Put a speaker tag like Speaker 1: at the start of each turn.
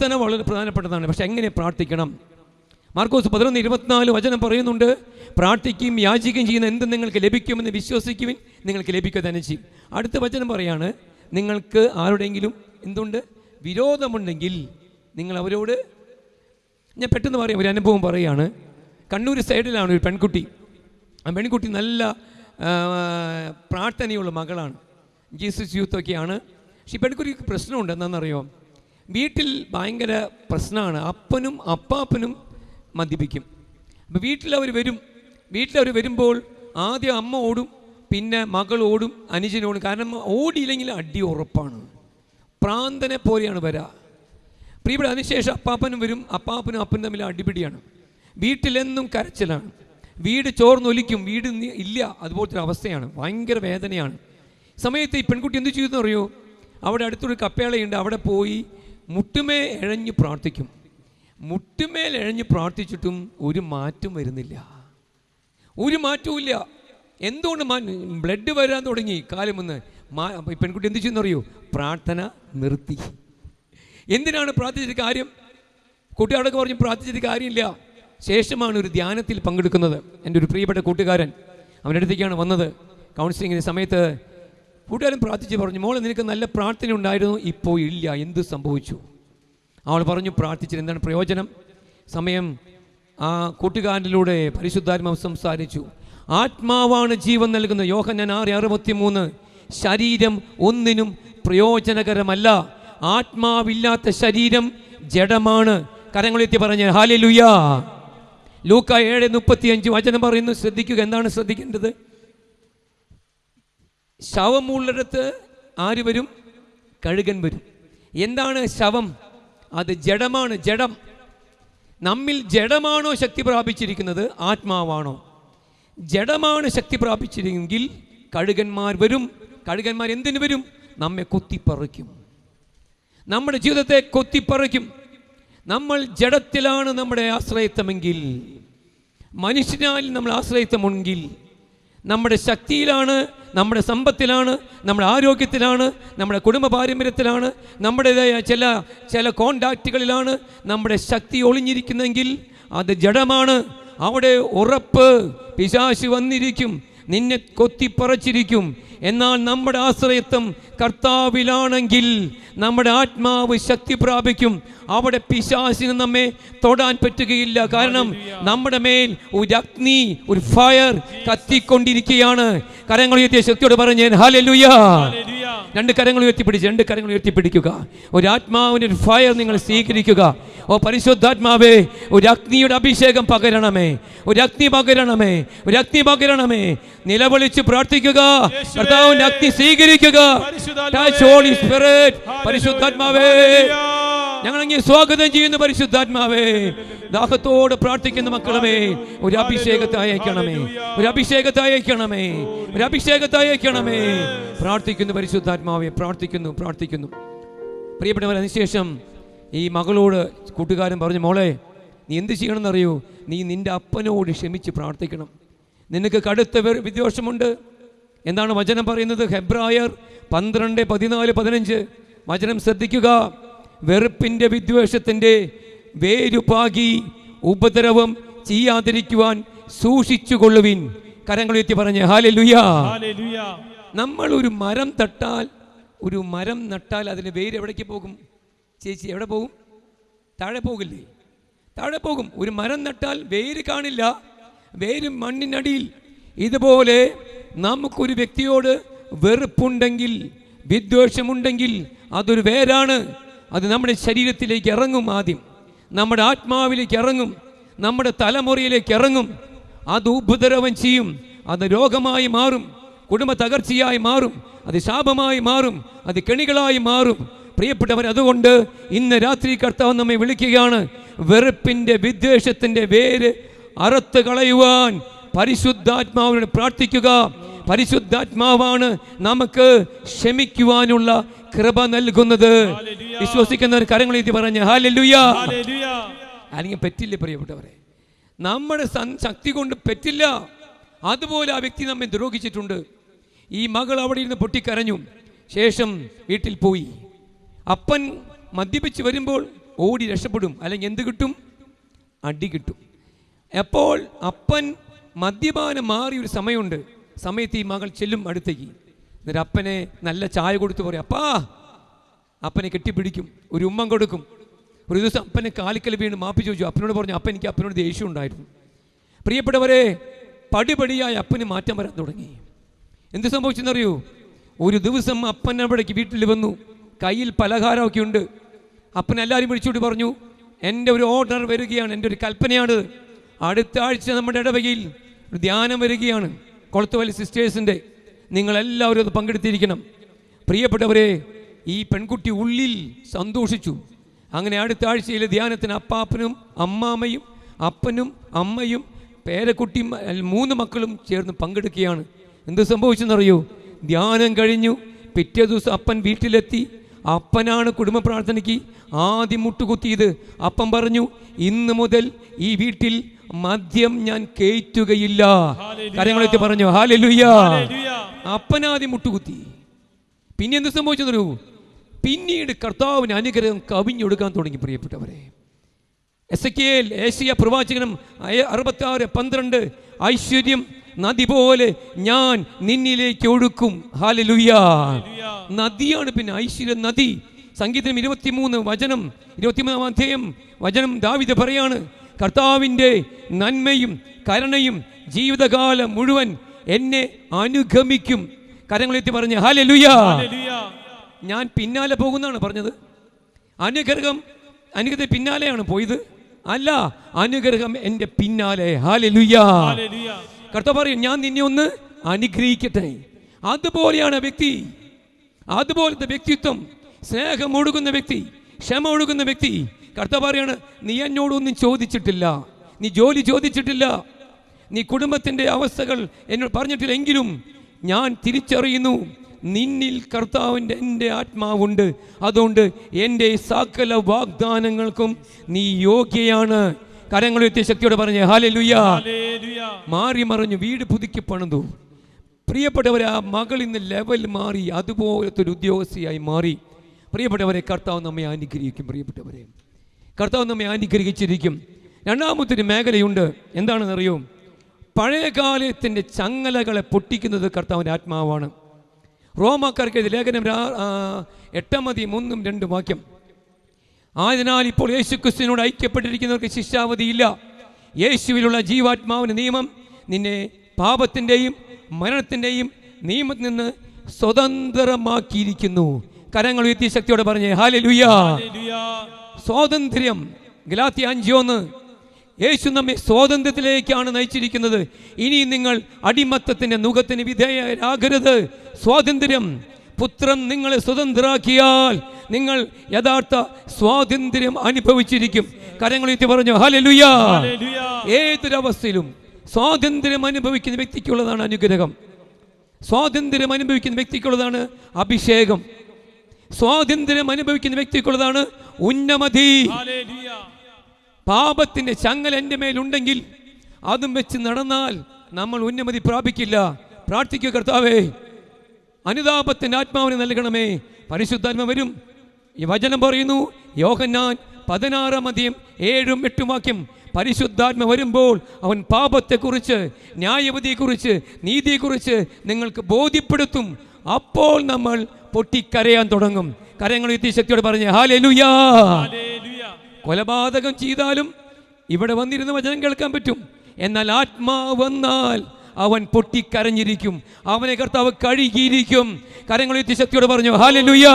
Speaker 1: പ്രാർത്ഥന വളരെ പ്രധാനപ്പെട്ടതാണ്. പക്ഷെ എങ്ങനെ പ്രാർത്ഥിക്കണം? മാർക്കോസ് പതിനൊന്ന് ഇരുപത്തിനാല് വചനം പറയുന്നുണ്ട് പ്രാർത്ഥിക്കുകയും യാചിക്കുകയും ചെയ്യുന്ന എന്ത് നിങ്ങൾക്ക് ലഭിക്കുമെന്ന് വിശ്വസിക്കുവിൻ നിങ്ങൾക്ക് ലഭിക്കുക തന്നെ ചെയ്യും. അടുത്ത വചനം പറയാണ് നിങ്ങൾക്ക് ആരുടെയെങ്കിലും എന്തുണ്ട്? വിരോധമുണ്ടെങ്കിൽ നിങ്ങൾ അവരോട് ഞാൻ പെട്ടെന്ന് പറയാം ഒരു അനുഭവം പറയുകയാണ് കണ്ണൂർ സൈഡിലാണ് ഒരു പെൺകുട്ടി. ആ പെൺകുട്ടി നല്ല പ്രാർത്ഥനയുള്ള മകളാണ്. ജീസസ് യൂത്തൊക്കെയാണ് പക്ഷേ ഈ പെൺകുട്ടിക്ക് പ്രശ്നമുണ്ട് എന്താണെന്നറിയോ വീട്ടിൽ ഭയങ്കര പ്രശ്നമാണ്. അപ്പനും അപ്പാപ്പനും മദ്യപിക്കും. അപ്പോൾ വീട്ടിലവർ വരും. വീട്ടിലവർ വരുമ്പോൾ ആദ്യം അമ്മ ഓടും പിന്നെ മകൾ ഓടും അനുജനോടും കാരണം ഓടിയില്ലെങ്കിൽ അടി ഉറപ്പാണ്. പ്രാന്തനെ പോലെയാണ് വരാ. പ്രിയപ്പെട്ട അതിനുശേഷം അപ്പാപ്പനും വരും. അപ്പാപ്പനും അപ്പനും തമ്മിൽ അടിപിടിയാണ്. വീട്ടിലെന്നും കരച്ചിലാണ്. വീട് ചോർന്നൊലിക്കും. വീട് ഇല്ല. അതുപോലത്തെ ഒരു അവസ്ഥയാണ്. ഭയങ്കര വേദനയാണ്. സമയത്ത് ഈ പെൺകുട്ടി എന്ത് ചെയ്തു അറിയോ? അവിടെ അടുത്തൊരു കപ്പേളയുണ്ട് അവിടെ പോയി മുട്ടുമേ ഇഴഞ്ഞ് പ്രാർത്ഥിക്കും. മുട്ടുമേൽ ഇഴഞ്ഞ് പ്രാർത്ഥിച്ചിട്ടും ഒരു മാറ്റം വരുന്നില്ല. ഒരു മാറ്റവും ഇല്ല. എന്തുകൊണ്ട് ബ്ലഡ് വരാൻ തുടങ്ങി? കാലം ഈ പെൺകുട്ടി എന്ത് ചെയ്യുന്നറിയോ പ്രാർത്ഥന നിർത്തി. എന്തിനാണ് പ്രാർത്ഥിച്ചിട്ട് കാര്യം? കൂട്ടുകാരൊക്കെ പറഞ്ഞു പ്രാർത്ഥിച്ചിട്ട് കാര്യമില്ല. ശേഷമാണ് ഒരു ധ്യാനത്തിൽ പങ്കെടുക്കുന്നത്. എന്റെ ഒരു പ്രിയപ്പെട്ട കൂട്ടുകാരൻ അവന്റെ അടുത്തേക്കാണ് വന്നത്. കൗൺസിലിങ്ങിന്റെ സമയത്ത് കൂട്ടുകാരൻ പ്രാർത്ഥിച്ച് പറഞ്ഞു മോളെ നിനക്ക് നല്ല പ്രാർത്ഥന ഉണ്ടായിരുന്നു ഇപ്പോൾ ഇല്ല. എന്ത് സംഭവിച്ചു? അവൾ പറഞ്ഞു പ്രാർത്ഥിച്ചിട്ട് എന്താണ് പ്രയോജനം? സമയം ആ കൂട്ടുകാരനിലൂടെ പരിശുദ്ധാത്മാവ് സംസാരിച്ചു. ആത്മാവാണ് ജീവൻ നൽകുന്നത്. യോഹന്നാൻ ആറ് അറുപത്തി മൂന്ന് ശരീരം ഒന്നിനും പ്രയോജനകരമല്ല. ആത്മാവില്ലാത്ത ശരീരം ജഡമാണ്. കരങ്ങളെത്തി പറഞ്ഞ ഹാലെ ലുയാ ലൂക്ക ഏഴ് മുപ്പത്തി അഞ്ച് വചനം പറയുന്നു. ശ്രദ്ധിക്കുക എന്താണ് ശ്രദ്ധിക്കേണ്ടത്? ശവമുള്ളിടത്ത് ആര് വരും? കഴുകൻ വരും. എന്താണ് ശവം? അത് ജഡമാണ് ജഡം. നമ്മിൽ ജഡമാണോ ശക്തി പ്രാപിച്ചിരിക്കുന്നത്? ആത്മാവാണോ? ജഡമാണ് ശക്തി പ്രാപിച്ചിരിക്കുമെങ്കിൽ കഴുകന്മാർ വരും. കഴുകന്മാർ എന്തിനു വരും? നമ്മെ കൊത്തിപ്പറിക്കും. നമ്മുടെ ജീവിതത്തെ കൊത്തിപ്പറിക്കും. നമ്മൾ ജഡത്തിലാണ് നമ്മുടെ ആശ്രയത്വമെങ്കിൽ മനുഷ്യനാൽ നമ്മൾ ആശ്രയത്വമുണ്ടെങ്കിൽ നമ്മുടെ ശക്തിയിലാണ് നമ്മുടെ സമ്പത്തിലാണ് നമ്മുടെ ആരോഗ്യത്തിലാണ് നമ്മുടെ കുടുംബ പാരമ്പര്യത്തിലാണ് നമ്മുടേതായ ചില ചില കോണ്ടാക്റ്റുകളിലാണ് നമ്മുടെ ശക്തി ഒളിഞ്ഞിരിക്കുന്നെങ്കിൽ അത് ജഡമാണ്. അവിടെ ഉറപ്പ് പിശാശി വന്നിരിക്കും. നിന്നെ കൊത്തിപ്പറച്ചിരിക്കും. എന്നാൽ നമ്മുടെ ആശ്രയത്വം കർത്താവിലാണെങ്കിൽ നമ്മുടെ ആത്മാവ് ശക്തി പ്രാപിക്കും. അവിടെ പിശാസിന് നമ്മെ തൊടാൻ പറ്റുകയില്ല. കാരണം നമ്മുടെ മേൽ ഒരു അഗ്നി ഒരു ഫയർ കത്തിക്കൊണ്ടിരിക്കുകയാണ്. കരങ്ങൾ ശക്തിയോട് പറഞ്ഞു ഹാലലുയാ രണ്ട് കരങ്ങൾ ഉയർത്തിപ്പിടിച്ച് രണ്ട് കരങ്ങൾ ഉയർത്തിപ്പിടിക്കുക. ഒരു ആത്മാവിന്റെ ഒരു ഫയർ നിങ്ങൾ സ്വീകരിക്കുക. ഓ പരിശുദ്ധാത്മാവേ ഒരു അഗ്നിയുടെ അഭിഷേകം പകരണമേ. ഒരു അഗ്നി പകരണമേ ഒരു അഗ്നി പകരണമേ. നിലവിളിച്ച് പ്രാർത്ഥിക്കുക. അഗ്നി സ്വീകരിക്കുക. പരിശുദ്ധാത്മാവേ. ഞങ്ങൾ അങ്ങേ സ്വാഗതം ചെയ്യുന്ന പരിശുദ്ധാത്മാവേ. ദാഹത്തോട് പ്രാർത്ഥിക്കുന്ന മക്കളമേ. ഒരു അഭിഷേകത്തെ അയക്കണമേ ഒരു അഭിഷേകത്തെ അയക്കണമേ ഒരു അഭിഷേകത്തെ അയക്കണമേ പ്രാർത്ഥിക്കുന്നു പരിശുദ്ധാത്മാവേ. പ്രാർത്ഥിക്കുന്നു പ്രാർത്ഥിക്കുന്നു. പ്രിയപ്പെട്ടവർ അതിനുശേഷം ഈ മകളോട് കൂട്ടുകാരൻ പറഞ്ഞു മോളെ നീ എന്ത് ചെയ്യണമെന്നറിയോ? നീ നിന്റെ അപ്പനോട് ക്ഷമിച്ച് പ്രാർത്ഥിക്കണം. നിനക്ക് കടുത്ത വിദ്വേഷമുണ്ട്. എന്താണ് വചനം പറയുന്നത്? ഹെബ്രായർ പന്ത്രണ്ട് പതിനാല് പതിനഞ്ച്. വചനം ശ്രദ്ധിക്കുക. വെറുപ്പിന്റെ വിദ്വേഷത്തിന്റെ വേരുപാകി ഉപദ്രവം ചെയ്യാതിരിക്കുവാൻ സൂക്ഷിച്ചുകൊള്ളുവിൻ. കരങ്ങളുയർത്തി പറഞ്ഞ് ഹാലെ ലുയാ നമ്മൾ ഒരു മരം തട്ടാൽ ഒരു മരം നട്ടാൽ അതിന് വേര് എവിടേക്ക് പോകും? ചേച്ചി എവിടെ പോകും? താഴെ പോകില്ലേ? താഴെ പോകും. ഒരു മരം നട്ടാൽ വേര് കാണില്ല. വേര് മണ്ണിനടിയിൽ. ഇതുപോലെ നമുക്കൊരു വ്യക്തിയോട് വെറുപ്പുണ്ടെങ്കിൽ വിദ്വേഷമുണ്ടെങ്കിൽ അതൊരു വേരാണ്. അത് നമ്മുടെ ശരീരത്തിലേക്ക് ഇറങ്ങും ആദ്യം. നമ്മുടെ ആത്മാവിലേക്ക് ഇറങ്ങും. നമ്മുടെ തലമുറയിലേക്ക് ഇറങ്ങും. അത് ഉപദ്രവം ചെയ്യും. അത് രോഗമായി മാറും. കുടുംബ തകർച്ചയായി മാറും. അത് ശാപമായി മാറും. അത് കെണികളായി മാറും. പ്രിയപ്പെട്ടവർ അതുകൊണ്ട് ഇന്ന് രാത്രി കർത്താവ് നമ്മെ വിളിക്കുകയാണ് വെറുപ്പിന്റെ വിദ്വേഷത്തിന്റെ വേര് അറുത്ത് കളയുവാൻ പരിശുദ്ധാത്മാവിനോട് പ്രാർത്ഥിക്കുക. പരിശുദ്ധാത്മാവാണ് നമുക്ക് ക്ഷമിക്കുവാനുള്ള കൃപ നൽകുന്നത്. വിശ്വസിക്കുന്നവർ കരങ്ങൾ എഴുതി പറഞ്ഞ ഹാലല്ലുയാ അല്ലെങ്കിൽ പറ്റില്ല പ്രിയപ്പെട്ടവരെ? നമ്മുടെ ശക്തി കൊണ്ട് പറ്റില്ല. അതുപോലെ ആ വ്യക്തി നമ്മെ ദ്രോഹിച്ചിട്ടുണ്ട്. ഈ മകൾ അവിടെ ഇരുന്ന് പൊട്ടിക്കരഞ്ഞു. ശേഷം വീട്ടിൽ പോയി. അപ്പൻ മദ്യപിച്ച് വരുമ്പോൾ ഓടി രക്ഷപ്പെടും. അല്ലെങ്കിൽ എന്ത് കിട്ടും? അടി കിട്ടും. അപ്പോൾ അപ്പൻ മദ്യപാനം മാറിയൊരു സമയമുണ്ട്. സമയത്ത് ഈ മകൾ ചെല്ലും അടുത്തേക്ക്. എന്നിട്ട് അപ്പനെ നല്ല ചായ കൊടുത്ത് പറയും അപ്പാ അപ്പനെ കെട്ടിപ്പിടിക്കും ഒരു ഉമ്മം കൊടുക്കും. ഒരു ദിവസം അപ്പനെ കാലിക്കൽ വീണ് മാപ്പി ചോദിച്ചു അപ്പനോട് പറഞ്ഞു അപ്പൻ എനിക്ക് അപ്പനോട് ദേഷ്യം ഉണ്ടായിരുന്നു. പ്രിയപ്പെട്ടവരെ പടിപടിയായി അപ്പന് മാറ്റം വരാൻ തുടങ്ങി. എന്ത് സംഭവിച്ചെന്നറിയൂ? ഒരു ദിവസം അപ്പൻ അവിടേക്ക് വീട്ടിൽ വന്നു. കയ്യിൽ പലഹാരമൊക്കെ ഉണ്ട്. അപ്പൻ എല്ലാവരും വിളിച്ചുകൊണ്ട് പറഞ്ഞു എന്റെ ഒരു ഓർഡർ വരികയാണ് എന്റെ ഒരു കൽപ്പനയാണ്. അടുത്ത ആഴ്ച നമ്മുടെ ഇടവകയിൽ ധ്യാനം വരികയാണ്. കൊളത്തുവലി സിസ്റ്റേഴ്സിന്റെ നിങ്ങളെല്ലാവരും അത് പങ്കെടുത്തിരിക്കണം. പ്രിയപ്പെട്ടവരെ ഈ പെൺകുട്ടി ഉള്ളിൽ സന്തോഷിച്ചു. അങ്ങനെ അടുത്ത ആഴ്ചയിലെ ധ്യാനത്തിന് അപ്പാപ്പനും അമ്മാമ്മയും അപ്പനും അമ്മയും പേരക്കുട്ടി മൂന്ന് മക്കളും ചേർന്ന് പങ്കെടുക്കുകയാണ്. എന്ത് സംഭവിച്ചെന്നറിയോ? ധ്യാനം കഴിഞ്ഞു. പിറ്റേ ദിവസം അപ്പൻ വീട്ടിലെത്തി. അപ്പനാണ് കുടുംബ പ്രാർത്ഥനയ്ക്ക് ആദ്യം മുട്ടുകുത്തിയത്. അപ്പം പറഞ്ഞു ഇന്ന് മുതൽ ഈ വീട്ടിൽ മദ്യം ഞാൻ കയറ്റുകയില്ല. കാര്യങ്ങളെത്തി പറഞ്ഞു ഹാലലുയ്യ അപ്പനാദ്യം മുട്ടുകുത്തി. പിന്നെ എന്ത് സംഭവിച്ചെന്നറിയോ? പിന്നീട് കർത്താവിന് അനുഗ്രഹം കവിഞ്ഞൊടുക്കാൻ തുടങ്ങി പ്രിയപ്പെട്ടവരെ. എസ് എ കെ ഏഷ്യ പ്രവാചകനും അറുപത്തി ആറ് പന്ത്രണ്ട് ഐശ്വര്യം നദി പോലെ ഞാൻ നിന്നിലേക്ക് ഒഴുക്കും. ഹാലലുയ്യ നദിയാണ് പിന്നെ ഐശ്വര്യ നദി. സംഗീതം ഇരുപത്തിമൂന്ന് വചനം ഇരുപത്തിമൂന്നാം അധ്യായം. വചനം ദാവിത പറയാണ് കർത്താവിന്റെ നന്മയും കരുണയും ജീവിതകാലം മുഴുവൻ എന്നെ അനുഗമിക്കും. കരങ്ങളെത്തി പറഞ്ഞ് ഹാലലുയ്യ ഞാൻ പിന്നാലെ പോകുന്നതാണ് പറഞ്ഞത്. അനുഗ്രഹം അനുഗ്രഹത്തെ പിന്നാലെയാണ് പോയത്. അല്ല അനുഗ്രഹം എന്റെ പിന്നാലെ. ഹാലലുയ്യ കർത്താവ് പറയും ഞാൻ നിന്നെ ഒന്ന് അനുഗ്രഹിക്കട്ടെ. അതുപോലെയാണ് വ്യക്തി അതുപോലത്തെ വ്യക്തിത്വം സ്നേഹം ഒഴുകുന്ന വ്യക്തി ക്ഷമ ഒഴുകുന്ന വ്യക്തി. കർത്താവ് പറയാണ് നീ എന്നോടൊന്നും ചോദിച്ചിട്ടില്ല. നീ ജോലി ചോദിച്ചിട്ടില്ല. നീ കുടുംബത്തിന്റെ അവസ്ഥകൾ എന്നോട് പറഞ്ഞിട്ടില്ലെങ്കിലും ഞാൻ തിരിച്ചറിയുന്നു നിന്നിൽ കർത്താവിന്റെ എന്റെ ആത്മാവുണ്ട്. അതുകൊണ്ട് എന്റെ സകല വാഗ്ദാനങ്ങൾക്കും നീ യോഗ്യയാണ്. കരങ്ങളുയർത്തിയ ശക്തിയോടെ ഹാലേ ലുയ മാറി മറിഞ്ഞു വീട് പുതുക്കി പണിതു. പ്രിയപ്പെട്ടവരെ ആ മകൾ ഇന്ന് ലെവൽ മാറി അതുപോലത്തെ ഒരു ഉദ്യോഗസ്ഥയായി മാറി. പ്രിയപ്പെട്ടവരെ കർത്താവ് നമ്മെ അനുഗ്രഹിക്കും പ്രിയപ്പെട്ടവരെ. കർത്താവ് നമ്മെ അനുഗ്രഹിച്ചിരിക്കും. രണ്ടാമത്തെ ഒരു മേഖലയുണ്ട് എന്താണെന്നറിയോ പഴയകാലത്തിന്റെ ചങ്ങലകളെ പൊട്ടിക്കുന്നത് കർത്താവിന്റെ ആത്മാവാണ്. റോമാക്കാർക്ക് എഴുതിയ ലേഖനം രാ- ആ, എട്ടാം മതി മൂന്നും രണ്ടും വാക്യം. ആയതിനാൽ ഇപ്പോൾ യേശു ക്രിസ്തുവിനോട് ഐക്യപ്പെട്ടിരിക്കുന്നവർക്ക് ശിക്ഷാവധിയില്ല. യേശുവിലുള്ള ജീവാത്മാവിന്റെ നിയമം നിന്നെ പാപത്തിന്റെയും മരണത്തിന്റെയും നിയമത്തിൽ നിന്ന് സ്വതന്ത്രമാക്കിയിരിക്കുന്നു. കരങ്ങൾ ഉയർത്തി ശക്തിയോടെ പറഞ്ഞേ ഹാലെ സ്വാതന്ത്ര്യം. ഗലാത്തി അഞ്ചോന്ന് യേശു നമ്മെ സ്വാതന്ത്ര്യത്തിലേക്കാണ് നയിച്ചിരിക്കുന്നത്. ഇനി നിങ്ങൾ അടിമത്തത്തിന്റെ മുഖത്തിന് വിധേയരാകരുത്. സ്വാതന്ത്ര്യം. പുത്രൻ നിങ്ങളെ സ്വതന്ത്രാക്കിയാൽ നിങ്ങൾ യഥാർത്ഥ സ്വാതന്ത്ര്യം അനുഭവിച്ചിരിക്കും. കരങ്ങളെത്തി പറഞ്ഞു ഹലലുയ ഏതൊരവസ്ഥയിലും സ്വാതന്ത്ര്യം അനുഭവിക്കുന്ന വ്യക്തിക്കുള്ളതാണ് അനുഗ്രഹം. സ്വാതന്ത്ര്യം അനുഭവിക്കുന്ന വ്യക്തിക്കുള്ളതാണ് അഭിഷേകം. സ്വാതന്ത്ര്യം അനുഭവിക്കുന്ന വ്യക്തിക്കുള്ളതാണ് ഉന്നമതി. പാപത്തിന്റെ ചങ്ങൽ എന്റെ മേലുണ്ടെങ്കിൽ അതും വെച്ച് നടന്നാൽ നമ്മൾ ഉന്നമതി പ്രാപിക്കില്ല. പ്രാർത്ഥിക്കുക കർത്താവേ. അനുതാപത്തിന്റെ ആത്മാവിനെ നൽകണമേ. പരിശുദ്ധാത്മ വരും. ഈ വചനം പറയുന്നു യോഹന്നാൻ പതിനാറാം അധികം ഏഴും എട്ടും വാക്യം പരിശുദ്ധാത്മ വരുമ്പോൾ അവൻ പാപത്തെക്കുറിച്ച് ന്യായവതിയെക്കുറിച്ച് നീതിയെക്കുറിച്ച് നിങ്ങൾക്ക് ബോധ്യപ്പെടുത്തും. അപ്പോൾ നമ്മൾ പൊട്ടിക്കരയാൻ തുടങ്ങും. കരങ്ങൾ ശക്തിയോട് പറഞ്ഞ് ഹാലെലുയാ കൊലപാതകം ചെയ്താലും ഇവിടെ വന്നിരുന്ന വചനം കേൾക്കാൻ പറ്റും. എന്നാൽ ആത്മാവ് വന്നാൽ അവൻ പൊട്ടിക്കരഞ്ഞിരിക്കും. അവനെ കർത്താവ് കഴുകിയിരിക്കും. കരങ്ങളെത്തി ശക്തിയോട് പറഞ്ഞു ഹാലലുയാ